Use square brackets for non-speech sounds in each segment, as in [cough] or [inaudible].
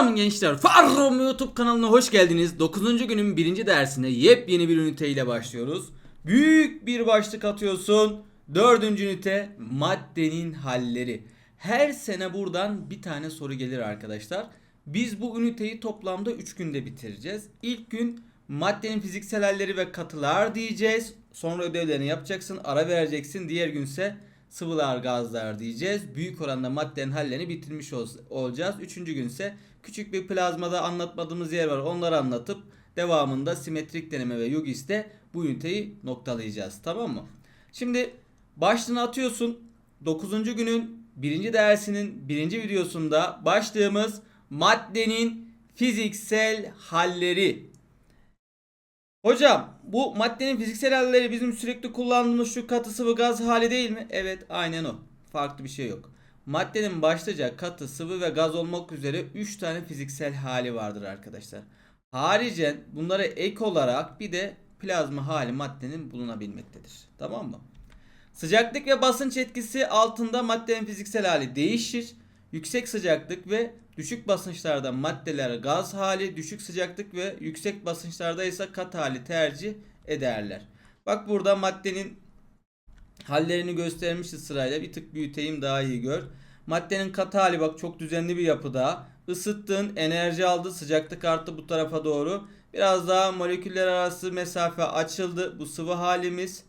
Selam gençler. Farrom YouTube kanalına hoş geldiniz. 9. günün 1. dersine yepyeni bir üniteyle başlıyoruz. Büyük bir başlık atıyorsun. 4. ünite maddenin halleri. Her sene buradan bir tane soru gelir arkadaşlar. Biz bu üniteyi toplamda 3 günde bitireceğiz. İlk gün maddenin fiziksel halleri ve katılar diyeceğiz. Sonra ödevlerini yapacaksın, ara vereceksin. Diğer günse sıvılar, gazlar diyeceğiz. Büyük oranda maddenin hallerini bitirmiş ol- olacağız. Üçüncü günse küçük bir plazmada anlatmadığımız yer var. Onları anlatıp devamında simetrik deneme ve Yugis'te bu üniteyi noktalayacağız. Tamam mı? Şimdi başlığını atıyorsun. 9. günün birinci dersinin birinci videosunda başlığımız maddenin fiziksel halleri. Hocam bu maddenin fiziksel halleri bizim sürekli kullandığımız şu katı sıvı gaz hali değil mi? Evet aynen o. Farklı bir şey yok. Maddenin başlıca katı sıvı ve gaz olmak üzere 3 tane fiziksel hali vardır arkadaşlar. Haricen bunlara ek olarak bir de plazma hali maddenin bulunabilmektedir. Tamam mı? Sıcaklık ve basınç etkisi altında maddenin fiziksel hali değişir. Yüksek sıcaklık ve düşük basınçlarda maddeler gaz hali, düşük sıcaklık ve yüksek basınçlarda ise kat hali tercih ederler. Bak burada maddenin hallerini göstermişiz sırayla. Bir tık büyüteyim daha iyi gör. Maddenin kat hali bak çok düzenli bir yapıda. Isıttın, enerji aldı, sıcaklık arttı bu tarafa doğru. Biraz daha moleküller arası mesafe açıldı. Bu sıvı halimiz.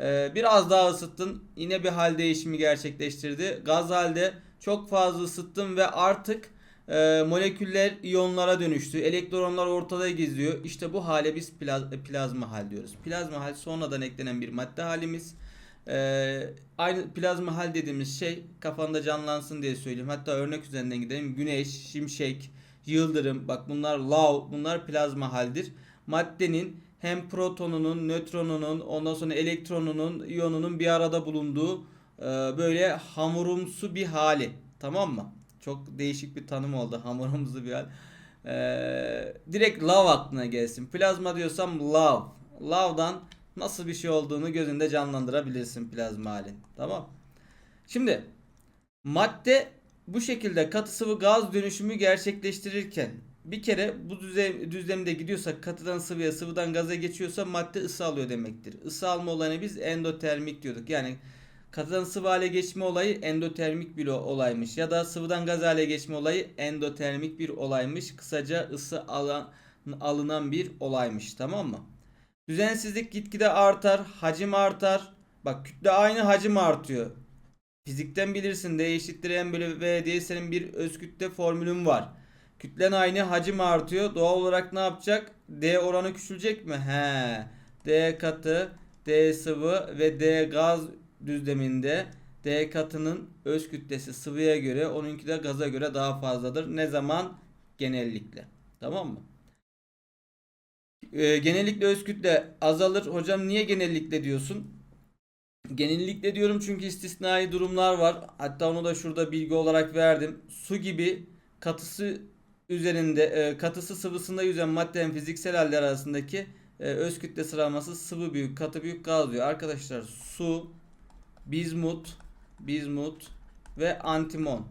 Ee, biraz daha ısıttın. Yine bir hal değişimi gerçekleştirdi. Gaz halde çok fazla ısıttın ve artık e, moleküller iyonlara dönüştü. Elektronlar ortada geziyor. İşte bu hale biz plaz- plazma hal diyoruz. Plazma hal sonradan eklenen bir madde halimiz. Ee, aynı plazma hal dediğimiz şey kafanda canlansın diye söyleyeyim. Hatta örnek üzerinden gidelim. Güneş, şimşek, yıldırım. Bak bunlar lav, bunlar plazma haldir. Maddenin hem protonunun, nötronunun, ondan sonra elektronunun, iyonunun bir arada bulunduğu e, böyle hamurumsu bir hali. Tamam mı? Çok değişik bir tanım oldu. [laughs] Hamurumsu bir hal. Ee, direkt lav aklına gelsin. Plazma diyorsam lav. Lavdan nasıl bir şey olduğunu gözünde canlandırabilirsin plazma halin. Tamam. Şimdi madde bu şekilde katı sıvı gaz dönüşümü gerçekleştirirken bir kere bu düze, düzlemde gidiyorsa katıdan sıvıya sıvıdan gaza geçiyorsa madde ısı alıyor demektir. Isı alma olayına biz endotermik diyorduk. Yani katıdan sıvı hale geçme olayı endotermik bir olaymış. Ya da sıvıdan gaz hale geçme olayı endotermik bir olaymış. Kısaca ısı alan, alınan bir olaymış. Tamam mı? Düzensizlik gitgide artar, hacim artar. Bak kütle aynı hacim artıyor. Fizikten bilirsin D eşittir M bölü V diye senin bir öz kütle formülün var. Kütlen aynı hacim artıyor. Doğal olarak ne yapacak? D oranı küçülecek mi? He. D katı, D sıvı ve D gaz düzleminde D katının öz kütlesi sıvıya göre onunki de gaza göre daha fazladır. Ne zaman? Genellikle. Tamam mı? Ee, genellikle öz kütle azalır. Hocam niye genellikle diyorsun? Genellikle diyorum çünkü istisnai durumlar var. Hatta onu da şurada bilgi olarak verdim. Su gibi katısı üzerinde e, katısı sıvısında yüzen maddenin fiziksel haller arasındaki e, öz kütle sıralaması sıvı büyük, katı büyük, gaz diyor. Arkadaşlar su, bizmut, bizmut ve antimon.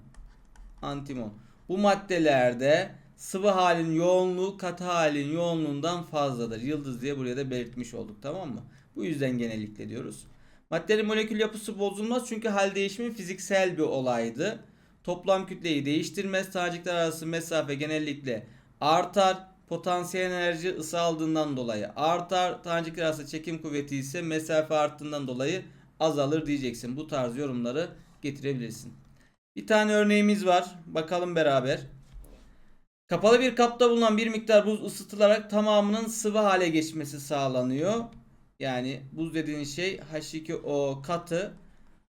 Antimon. Bu maddelerde sıvı halin yoğunluğu katı halin yoğunluğundan fazladır. Yıldız diye buraya da belirtmiş olduk tamam mı? Bu yüzden genellikle diyoruz. Maddenin molekül yapısı bozulmaz çünkü hal değişimi fiziksel bir olaydı. Toplam kütleyi değiştirmez. Tanecikler arası mesafe genellikle artar. Potansiyel enerji ısı aldığından dolayı artar. Tanecikler arası çekim kuvveti ise mesafe arttığından dolayı azalır diyeceksin. Bu tarz yorumları getirebilirsin. Bir tane örneğimiz var. Bakalım beraber. Kapalı bir kapta bulunan bir miktar buz ısıtılarak tamamının sıvı hale geçmesi sağlanıyor. Yani buz dediğin şey H2O katı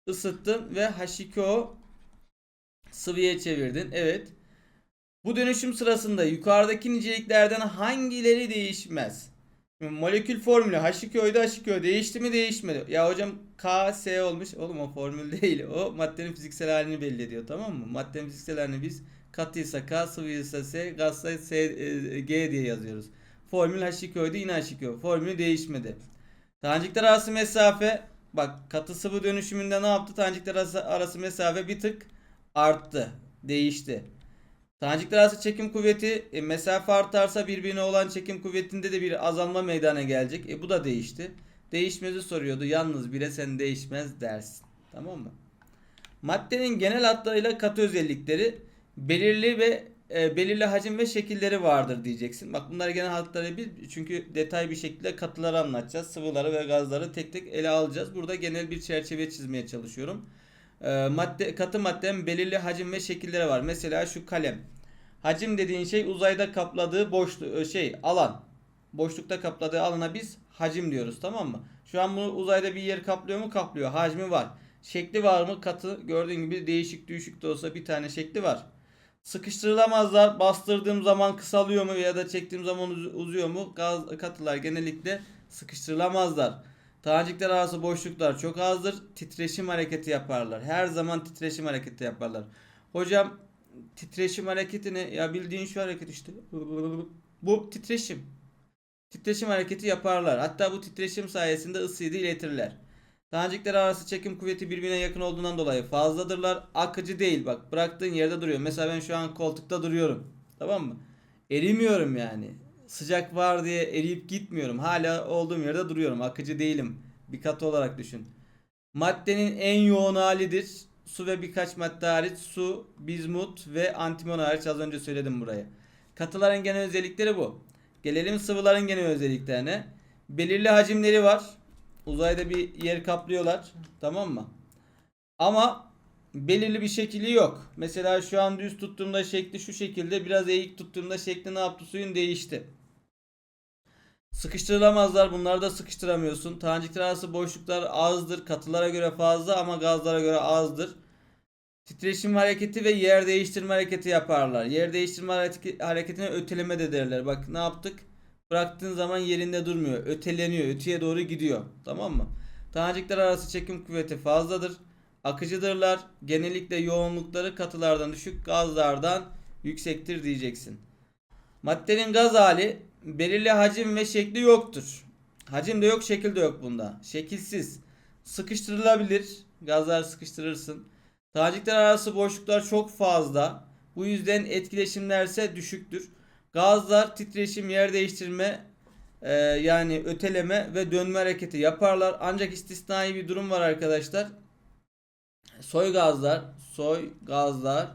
ısıttın ve H2O sıvıya çevirdin. Evet. Bu dönüşüm sırasında yukarıdaki niceliklerden hangileri değişmez? Molekül formülü H2O'ydu H2O değişti mi değişmedi. Ya hocam K, S olmuş. Oğlum o formül [laughs] değil. O maddenin fiziksel halini belli ediyor tamam mı? Maddenin fiziksel halini biz katıysa K, sıvıysa S, gazsa S, e, G diye yazıyoruz. Formül H2O'ydu yine H2O. Formülü değişmedi. Tanecikler arası mesafe bak katı sıvı dönüşümünde ne yaptı? Tanecikler arası, arası mesafe bir tık arttı. Değişti. Tanecikler arası çekim kuvveti e, mesafe artarsa birbirine olan çekim kuvvetinde de bir azalma meydana gelecek. E bu da değişti. Değişmezi soruyordu. Yalnız bire sen değişmez dersin. Tamam mı? Maddenin genel hatlarıyla katı özellikleri belirli ve e, belirli hacim ve şekilleri vardır diyeceksin. Bak bunlar genel hatları bir çünkü detay bir şekilde katıları anlatacağız. Sıvıları ve gazları tek tek ele alacağız. Burada genel bir çerçeve çizmeye çalışıyorum. E, madde katı maddenin belirli hacim ve şekilleri var. Mesela şu kalem. Hacim dediğin şey uzayda kapladığı boşluk şey alan. Boşlukta kapladığı alana biz hacim diyoruz tamam mı? Şu an bunu uzayda bir yer kaplıyor mu? Kaplıyor. Hacmi var. Şekli var mı? Katı. Gördüğün gibi değişik düşük de olsa bir tane şekli var. Sıkıştırılamazlar. Bastırdığım zaman kısalıyor mu ya da çektiğim zaman uz- uzuyor mu? Gaz katılar genellikle sıkıştırılamazlar. Tanecikler arası boşluklar çok azdır. Titreşim hareketi yaparlar. Her zaman titreşim hareketi yaparlar. Hocam titreşim hareketi ne? Ya bildiğin şu hareket işte. Bu titreşim. Titreşim hareketi yaparlar. Hatta bu titreşim sayesinde ısıyı da iletirler. Tanecikler arası çekim kuvveti birbirine yakın olduğundan dolayı fazladırlar. Akıcı değil bak. Bıraktığın yerde duruyor. Mesela ben şu an koltukta duruyorum. Tamam mı? Erimiyorum yani. Sıcak var diye eriyip gitmiyorum. Hala olduğum yerde duruyorum. Akıcı değilim. Bir katı olarak düşün. Maddenin en yoğun halidir. Su ve birkaç madde hariç su, bizmut ve antimon hariç az önce söyledim buraya. Katıların genel özellikleri bu. Gelelim sıvıların genel özelliklerine. Belirli hacimleri var. Uzayda bir yer kaplıyorlar. Tamam mı? Ama belirli bir şekli yok. Mesela şu an düz tuttuğumda şekli şu şekilde. Biraz eğik tuttuğumda şekli ne yaptı? Suyun değişti. Sıkıştırılamazlar. Bunları da sıkıştıramıyorsun. Tanecikler arası boşluklar azdır. Katılara göre fazla ama gazlara göre azdır. Titreşim hareketi ve yer değiştirme hareketi yaparlar. Yer değiştirme hareke- hareketine öteleme de derler. Bak ne yaptık? Bıraktığın zaman yerinde durmuyor. Öteleniyor. Öteye doğru gidiyor. Tamam mı? Tanecikler arası çekim kuvveti fazladır. Akıcıdırlar. Genellikle yoğunlukları katılardan düşük gazlardan yüksektir diyeceksin. Maddenin gaz hali belirli hacim ve şekli yoktur. Hacim de yok, şekil de yok bunda. Şekilsiz. Sıkıştırılabilir. Gazlar sıkıştırırsın. Tanecikler arası boşluklar çok fazla. Bu yüzden etkileşimler ise düşüktür. Gazlar titreşim, yer değiştirme e, yani öteleme ve dönme hareketi yaparlar. Ancak istisnai bir durum var arkadaşlar. Soy gazlar, soy gazlar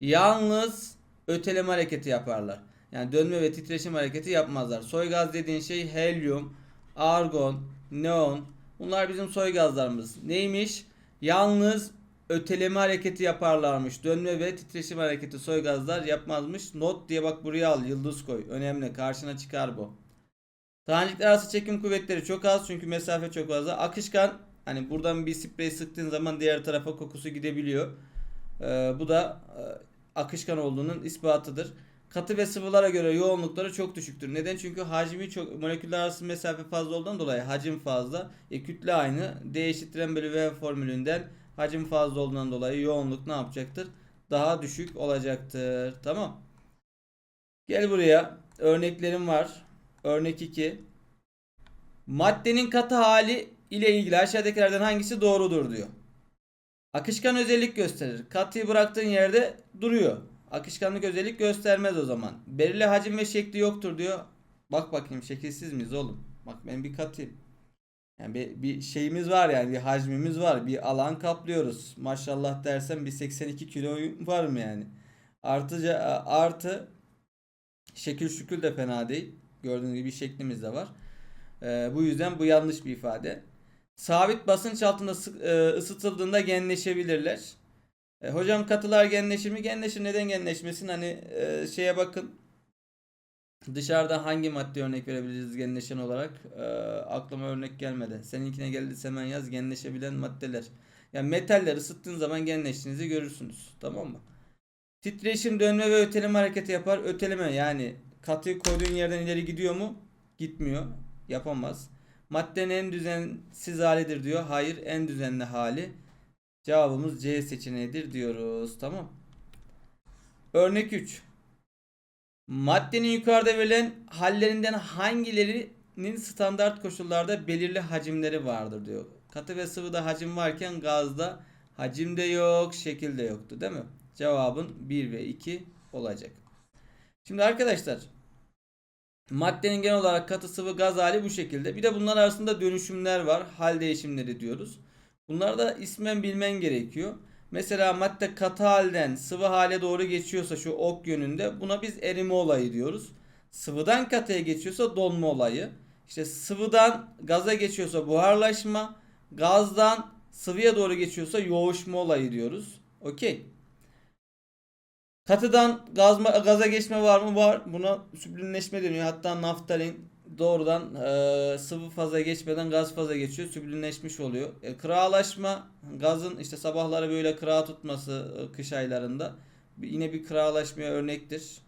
yalnız öteleme hareketi yaparlar. Yani dönme ve titreşim hareketi yapmazlar. Soy gaz dediğin şey helyum, argon, neon. Bunlar bizim soy gazlarımız. Neymiş? Yalnız öteleme hareketi yaparlarmış. Dönme ve titreşim hareketi soy gazlar yapmazmış. Not diye bak buraya al. Yıldız koy. Önemli. Karşına çıkar bu. Tanecikler arası çekim kuvvetleri çok az çünkü mesafe çok fazla. Akışkan hani buradan bir sprey sıktığın zaman diğer tarafa kokusu gidebiliyor. Ee, bu da e, akışkan olduğunun ispatıdır. Katı ve sıvılara göre yoğunlukları çok düşüktür. Neden? Çünkü hacmi çok moleküller arası mesafe fazla olduğundan dolayı hacim fazla. E, kütle aynı. D eşittir M bölü V formülünden hacim fazla olduğundan dolayı yoğunluk ne yapacaktır? Daha düşük olacaktır. Tamam. Gel buraya. Örneklerim var. Örnek 2. Maddenin katı hali ile ilgili aşağıdakilerden hangisi doğrudur diyor. Akışkan özellik gösterir. Katıyı bıraktığın yerde duruyor. Akışkanlık özellik göstermez o zaman. Belirli hacim ve şekli yoktur diyor. Bak bakayım şekilsiz miyiz oğlum? Bak ben bir katıyım. Yani bir, bir şeyimiz var yani bir hacmimiz var. Bir alan kaplıyoruz. Maşallah dersem bir 82 kilo var mı yani? Artıca artı şekil şükül de fena değil. Gördüğünüz gibi şeklimiz de var. Ee, bu yüzden bu yanlış bir ifade. Sabit basınç altında e, ısıtıldığında genleşebilirler. E, hocam katılar genleşir mi? Genleşir. Neden genleşmesin? Hani e, şeye bakın. Dışarıda hangi madde örnek verebiliriz genleşen olarak? E, aklıma örnek gelmedi. Seninkine geldi hemen yaz. Genleşebilen maddeler. Yani metaller ısıttığın zaman genleştiğinizi görürsünüz. Tamam mı? Titreşim, dönme ve öteleme hareketi yapar. Öteleme yani katıyı koyduğun yerden ileri gidiyor mu? Gitmiyor. Yapamaz. Maddenin en düzensiz halidir diyor. Hayır en düzenli hali. Cevabımız C seçeneğidir diyoruz. Tamam. Örnek 3. Maddenin yukarıda verilen hallerinden hangilerinin standart koşullarda belirli hacimleri vardır diyor. Katı ve sıvıda hacim varken gazda hacim de yok, şekil de yoktu değil mi? Cevabın 1 ve 2 olacak. Şimdi arkadaşlar maddenin genel olarak katı sıvı gaz hali bu şekilde. Bir de bunlar arasında dönüşümler var. Hal değişimleri diyoruz. Bunları da ismen bilmen gerekiyor. Mesela madde katı halden sıvı hale doğru geçiyorsa şu ok yönünde buna biz erime olayı diyoruz. Sıvıdan katıya geçiyorsa donma olayı. İşte sıvıdan gaza geçiyorsa buharlaşma, gazdan sıvıya doğru geçiyorsa yoğuşma olayı diyoruz. Okey. Katıdan gazma, gaza geçme var mı? Var. Buna süblimleşme deniyor. Hatta naftalin doğrudan e, sıvı faza geçmeden gaz faza geçiyor. Süblimleşmiş oluyor. E, kırağlaşma gazın işte sabahları böyle kırağa tutması e, kış aylarında yine bir kırağlaşmaya örnektir.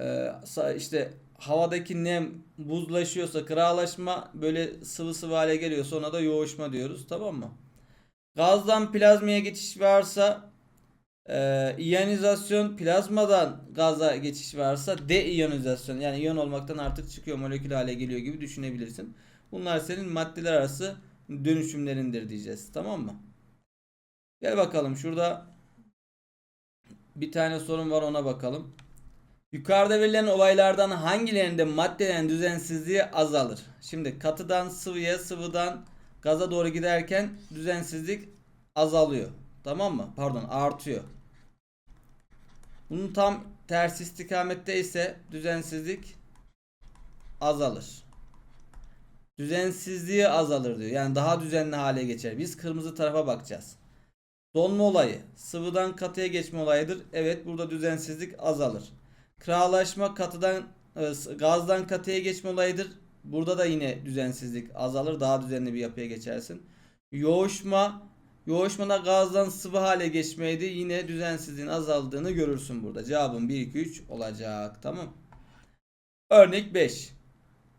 E, işte havadaki nem buzlaşıyorsa kırağlaşma böyle sıvı sıvı hale geliyorsa ona da yoğuşma diyoruz. Tamam mı? Gazdan plazmaya geçiş varsa ee, iyonizasyon plazmadan gaza geçiş varsa deiyonizasyon yani iyon olmaktan artık çıkıyor molekül hale geliyor gibi düşünebilirsin. Bunlar senin maddeler arası dönüşümlerindir diyeceğiz. Tamam mı? Gel bakalım şurada bir tane sorun var ona bakalım. Yukarıda verilen olaylardan hangilerinde maddelerin düzensizliği azalır? Şimdi katıdan sıvıya, sıvıdan gaza doğru giderken düzensizlik azalıyor. Tamam mı? Pardon, artıyor. Bunun tam tersi istikamette ise düzensizlik azalır. Düzensizliği azalır diyor. Yani daha düzenli hale geçer. Biz kırmızı tarafa bakacağız. Donma olayı sıvıdan katıya geçme olayıdır. Evet burada düzensizlik azalır. Kıralaşma katıdan e, gazdan katıya geçme olayıdır. Burada da yine düzensizlik azalır. Daha düzenli bir yapıya geçersin. Yoğuşma yoğuşmada gazdan sıvı hale geçmeydi. Yine düzensizliğin azaldığını görürsün burada. Cevabın 1 2 3 olacak. Tamam. Örnek 5.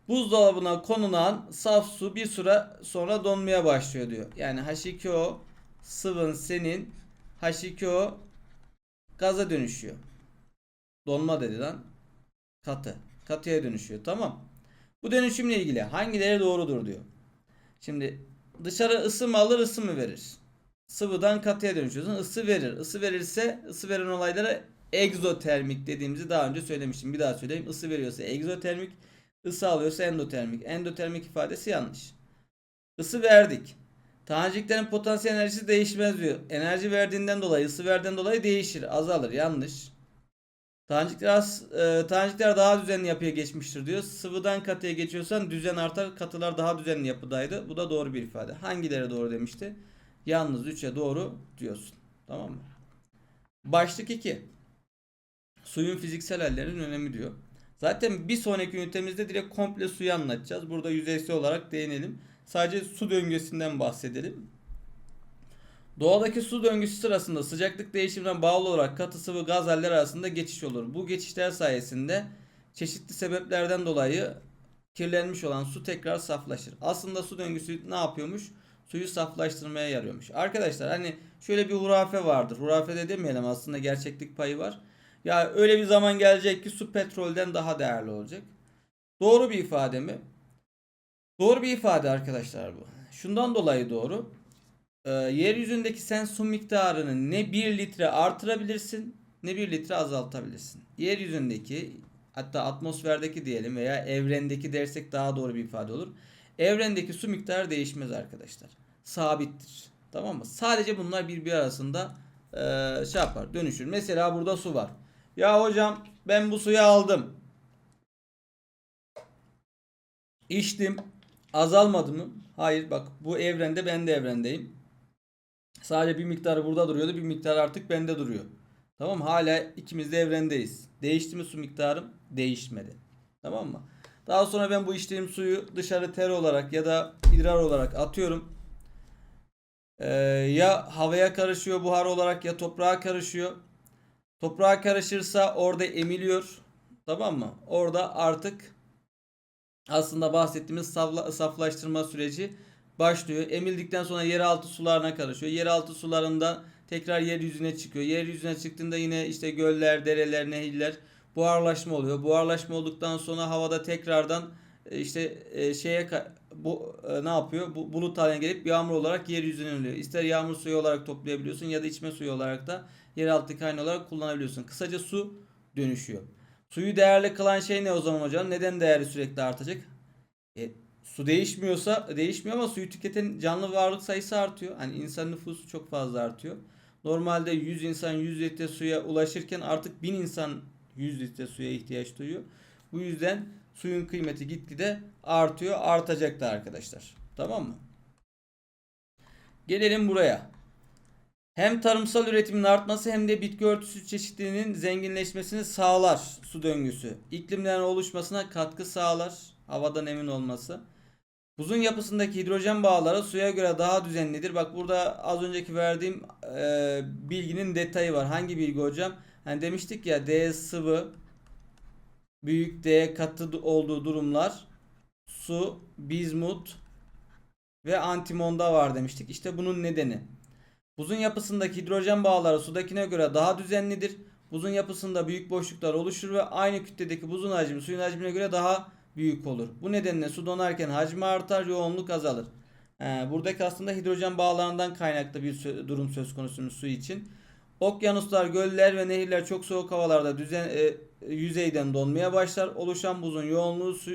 Buzdolabına konulan saf su bir süre sonra donmaya başlıyor diyor. Yani H2O sıvın senin H2O gaza dönüşüyor. Donma dedi lan. Katı. Katıya dönüşüyor. Tamam. Bu dönüşümle ilgili hangileri doğrudur diyor. Şimdi dışarı ısı mı alır ısı mı verir? Sıvıdan katıya dönüşüyorsun. Isı verir. Isı verirse ısı veren olaylara egzotermik dediğimizi daha önce söylemiştim. Bir daha söyleyeyim. Isı veriyorsa egzotermik, ısı alıyorsa endotermik. Endotermik ifadesi yanlış. Isı verdik. Taneciklerin potansiyel enerjisi değişmez diyor. Enerji verdiğinden dolayı, ısı verdiğinden dolayı değişir, azalır. Yanlış. Tanecikler, e, tanecikler daha düzenli yapıya geçmiştir diyor. Sıvıdan katıya geçiyorsan düzen artar, katılar daha düzenli yapıdaydı. Bu da doğru bir ifade. Hangileri doğru demişti? Yalnız 3'e doğru diyorsun. Tamam mı? Başlık 2. Suyun fiziksel hallerinin önemi diyor. Zaten bir sonraki ünitemizde direkt komple suyu anlatacağız. Burada yüzeysel olarak değinelim. Sadece su döngüsünden bahsedelim. Doğadaki su döngüsü sırasında sıcaklık değişimine bağlı olarak katı sıvı gaz halleri arasında geçiş olur. Bu geçişler sayesinde çeşitli sebeplerden dolayı kirlenmiş olan su tekrar saflaşır. Aslında su döngüsü ne yapıyormuş? Suyu saflaştırmaya yarıyormuş. Arkadaşlar hani şöyle bir hurafe vardır. Hurafe de demeyelim aslında gerçeklik payı var. Ya öyle bir zaman gelecek ki su petrolden daha değerli olacak. Doğru bir ifade mi? Doğru bir ifade arkadaşlar bu. Şundan dolayı doğru. Ee, yeryüzündeki sen su miktarını ne 1 litre artırabilirsin ne 1 litre azaltabilirsin. Yeryüzündeki hatta atmosferdeki diyelim veya evrendeki dersek daha doğru bir ifade olur. Evrendeki su miktarı değişmez arkadaşlar. Sabittir. Tamam mı? Sadece bunlar birbiri arasında e, şey yapar dönüşür. Mesela burada su var. Ya hocam ben bu suyu aldım. İçtim. Azalmadı mı? Hayır bak bu evrende ben de evrendeyim. Sadece bir miktarı burada duruyordu. Bir miktar artık bende duruyor. Tamam? Hala ikimiz de evrendeyiz. Değişti mi su miktarım? Değişmedi. Tamam mı? Daha sonra ben bu içtiğim suyu dışarı ter olarak ya da idrar olarak atıyorum. Ee, ya havaya karışıyor buhar olarak ya toprağa karışıyor. Toprağa karışırsa orada emiliyor. Tamam mı? Orada artık aslında bahsettiğimiz safla- saflaştırma süreci başlıyor. Emildikten sonra yeraltı sularına karışıyor. Yeraltı sularında tekrar yeryüzüne çıkıyor. Yeryüzüne çıktığında yine işte göller, dereler, nehirler buharlaşma oluyor. Buharlaşma olduktan sonra havada tekrardan e, işte e, şeye bu e, ne yapıyor? Bu bulut haline gelip yağmur olarak yeryüzüne iniyor. İster yağmur suyu olarak toplayabiliyorsun ya da içme suyu olarak da yeraltı kaynağı olarak kullanabiliyorsun. Kısaca su dönüşüyor. Suyu değerli kılan şey ne o zaman hocam? Neden değeri sürekli artacak? E, su değişmiyorsa değişmiyor ama suyu tüketen canlı varlık sayısı artıyor. Hani insan nüfusu çok fazla artıyor. Normalde 100 insan 100 litre suya ulaşırken artık 1000 insan 100 litre suya ihtiyaç duyuyor. Bu yüzden suyun kıymeti gitgide artıyor. Artacak da arkadaşlar. Tamam mı? Gelelim buraya. Hem tarımsal üretimin artması hem de bitki örtüsü çeşitliliğinin zenginleşmesini sağlar su döngüsü. İklimlerin oluşmasına katkı sağlar. Havadan emin olması. Buzun yapısındaki hidrojen bağları suya göre daha düzenlidir. Bak burada az önceki verdiğim e, bilginin detayı var. Hangi bilgi hocam? Hani demiştik ya D sıvı büyük D katı olduğu durumlar su, bizmut ve antimonda var demiştik. İşte bunun nedeni. Buzun yapısındaki hidrojen bağları sudakine göre daha düzenlidir. Buzun yapısında büyük boşluklar oluşur ve aynı kütledeki buzun hacmi suyun hacmine göre daha büyük olur. Bu nedenle su donarken hacmi artar, yoğunluk azalır. Ee, buradaki aslında hidrojen bağlarından kaynaklı bir durum söz konusu su için. Okyanuslar, göller ve nehirler çok soğuk havalarda düzen, e, yüzeyden donmaya başlar. Oluşan buzun yoğunluğu su,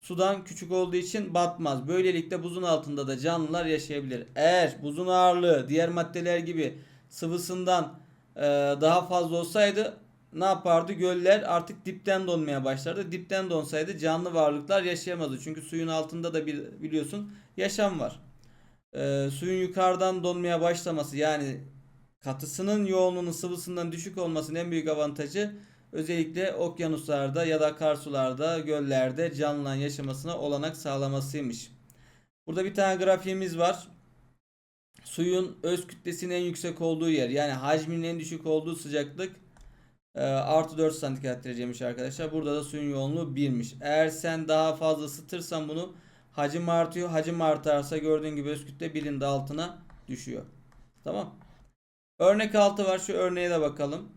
sudan küçük olduğu için batmaz. Böylelikle buzun altında da canlılar yaşayabilir. Eğer buzun ağırlığı diğer maddeler gibi sıvısından e, daha fazla olsaydı ne yapardı? Göller artık dipten donmaya başlardı. Dipten donsaydı canlı varlıklar yaşayamazdı. Çünkü suyun altında da bir biliyorsun yaşam var. E, suyun yukarıdan donmaya başlaması yani katısının yoğunluğunun sıvısından düşük olmasının en büyük avantajı özellikle okyanuslarda ya da akarsularda, göllerde canlıların yaşamasına olanak sağlamasıymış. Burada bir tane grafiğimiz var. Suyun öz kütlesinin en yüksek olduğu yer yani hacminin en düşük olduğu sıcaklık e, artı 4 santigrat dereceymiş arkadaşlar. Burada da suyun yoğunluğu 1'miş. Eğer sen daha fazla ısıtırsan bunu hacim artıyor. Hacim artarsa gördüğün gibi öz kütle 1'in de altına düşüyor. Tamam. Örnek 6 var. Şu örneğe de bakalım.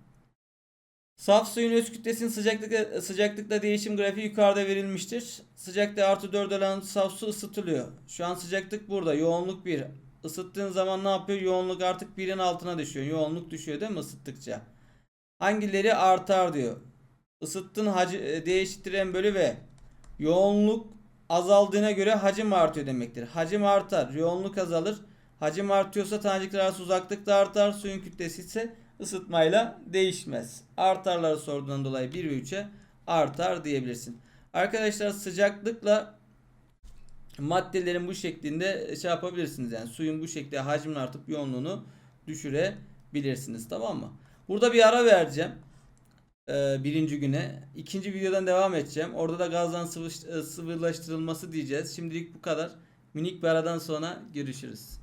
Saf suyun öz kütlesinin sıcaklıkla, sıcaklıkla değişim grafiği yukarıda verilmiştir. Sıcaklığı artı 4 olan saf su ısıtılıyor. Şu an sıcaklık burada. Yoğunluk 1. Isıttığın zaman ne yapıyor? Yoğunluk artık 1'in altına düşüyor. Yoğunluk düşüyor değil mi ısıttıkça? Hangileri artar diyor. Isıttığın hacı, e, D eşittir M bölü V. Yoğunluk azaldığına göre hacim artıyor demektir. Hacim artar. Yoğunluk azalır. Hacim artıyorsa tanecikler arası uzaklık da artar. Suyun kütlesi ise ısıtmayla değişmez. Artarları sorduğundan dolayı 1 ve 3'e artar diyebilirsin. Arkadaşlar sıcaklıkla maddelerin bu şeklinde şey yapabilirsiniz. Yani suyun bu şekilde hacmini artıp yoğunluğunu düşürebilirsiniz. Tamam mı? Burada bir ara vereceğim. Ee, birinci güne. İkinci videodan devam edeceğim. Orada da gazdan sıvı, sıvılaştırılması diyeceğiz. Şimdilik bu kadar. Minik bir aradan sonra görüşürüz.